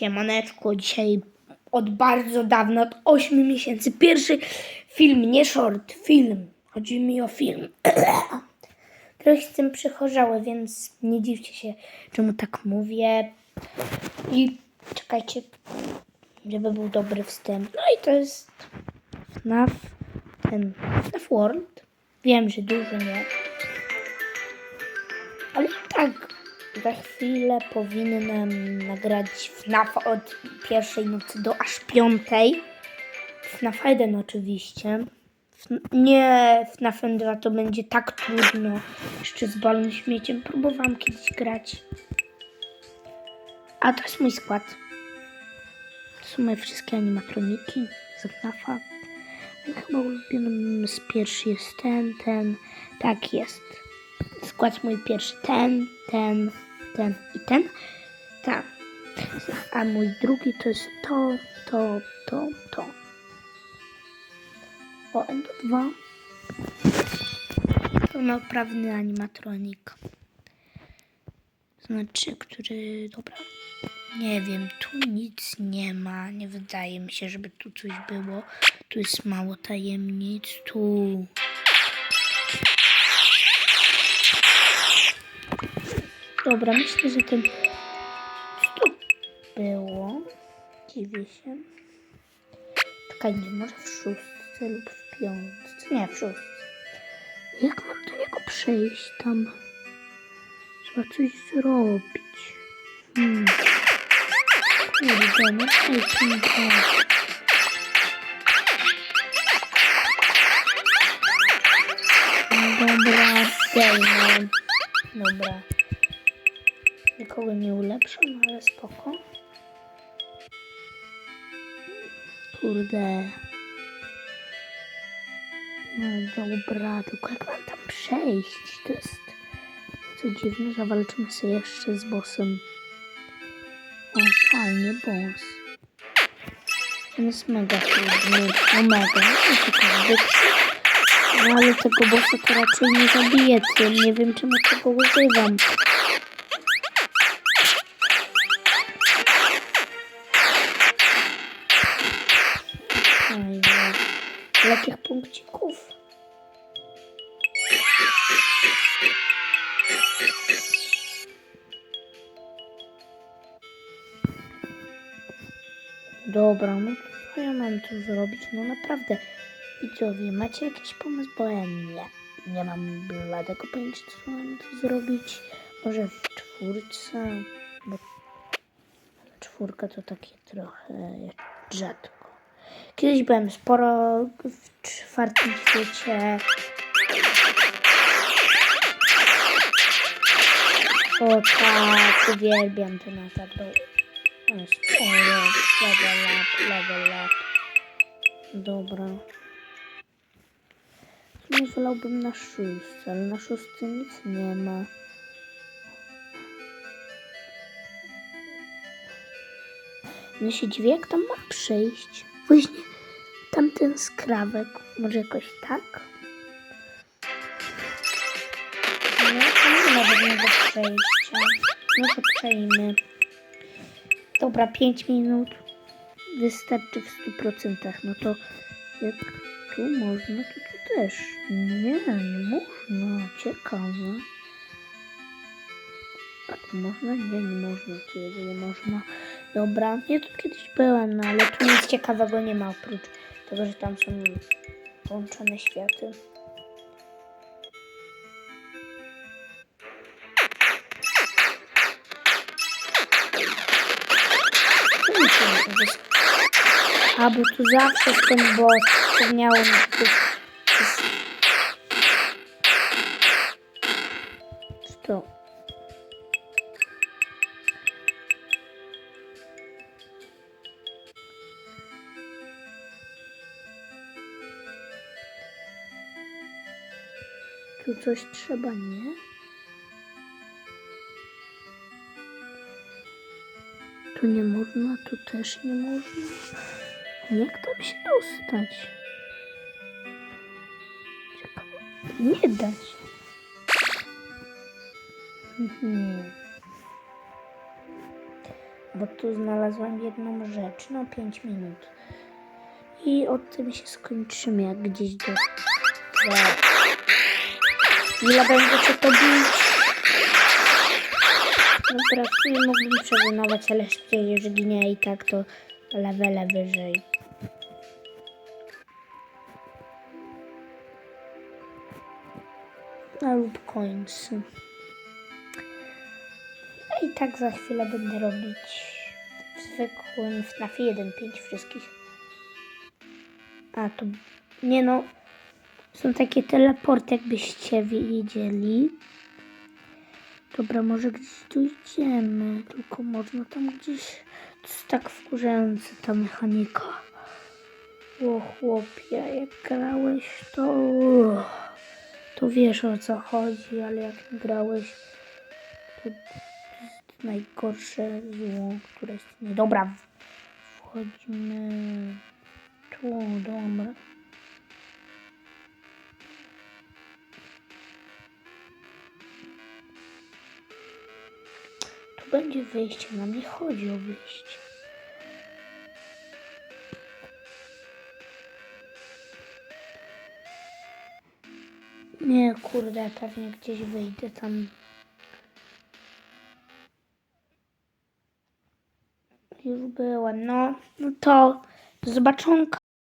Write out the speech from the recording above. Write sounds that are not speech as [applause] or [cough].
Siemaneczko, dzisiaj od bardzo dawna, od 8 miesięcy, pierwszy film, nie short, film. Chodzi mi o film. [clears throat] Trochę tym przechorzały, więc nie dziwcie się, czemu tak mówię. I czekajcie, żeby był dobry wstęp. No i to jest FNAF, ten FNAF World. Wiem, że dużo nie. Ale tak za chwilę powinnam nagrać FNAF od pierwszej nocy do aż piątej. FNAF 1 oczywiście. Nie FNAF 2 to będzie tak trudno. Jeszcze z balon śmieciem próbowałam kiedyś grać. A to jest mój skład. To są moje wszystkie animatroniki z FNAFa. Chyba ulubionym z pierwszy jest ten, ten. Tak jest. Skład mój pierwszy ten, ten, ten i ten. Tak. A mój drugi to jest to, to, to, to. O, Endo 2. Pełnoprawny animatronik. Znaczy, który... Dobra. Nie wiem, tu nic nie ma. Nie wydaje mi się, żeby tu coś było. Tu jest mało tajemnic. Tu... Dobra, myślę, że. Co to było? Dziwię się. Czekaj, nie, może w szóstce lub w piątce. Nie, w szóstce. Jak mam do niego przejść tam? Trzeba coś zrobić. Hmm. Kurde, no. Dobra, zdejmę. Dobra. Nikogo nie ulepszam, ale spoko. Kurde. No dobra, tylko jak mam tam przejść? To jest co dziwne, zawalczymy sobie jeszcze z bossem. O, fajnie, boss. On jest mega trudny. No mega. No. No ale tego bossa to raczej nie zabiję. Nie wiem czemu tego używam. Jakich punkcików? Dobra, no co ja mam tu zrobić? No naprawdę, widzowie, macie jakiś pomysł? Bo ja nie. Nie mam bladego pojęcia, co mam tu zrobić. Może w czwórce, bo czwórka to takie trochę rzadko. Kiedyś byłem sporo w czwartym świecie. O tak, uwielbiam ten atak. Level up, level up. Dobra. Nie wolałbym na szóstce, ale na szóstce nic nie ma. Nie się dziwię, jak tam mam przejść. Właśnie tamten skrawek. Może jakoś tak? No, to nie ma żadnego przejścia. No to przejmy. Dobra, 5 minut wystarczy w 100%. No to jak tu można, to tu też. Nie, nie można. Ciekawe. A tu można? Nie, nie można. Tu nie można. Dobra, ja tu kiedyś byłam, no ale tu nic ciekawego nie ma oprócz tego, że tam są połączone światy. A, bo tu zawsze ten boss. Wspomniało mi się. Tu coś trzeba, nie? Tu nie można, tu też nie można. Jak tam się dostać? Nie da się. Mhm. bo tu znalazłam jedną rzecz. No 5 minut. I od tym się skończymy, jak gdzieś do... Ile będziecie to bić? Dobra, w sumie mógłbym przewynować, ale przecież ginie i tak to levele wyżej. A lub końcy. Ja i tak za chwilę będę robić w zwykłym FNAF 1.5 wszystkich. A to nie no. Są takie teleporty, jakbyście widzieli. Dobra, może gdzieś tu idziemy. Tylko można tam gdzieś. To jest tak wkurzające ta mechanika. O chłopie, jak grałeś to. To wiesz o co chodzi, ale jak nie grałeś, to jest najgorsze zło, które jest. Dobra, wchodzimy tu, dobra. Będzie wyjście, nam nie chodzi o wyjście. Nie, kurde, pewnie gdzieś wyjdę tam. Już byłem, no, no to zobaczonka.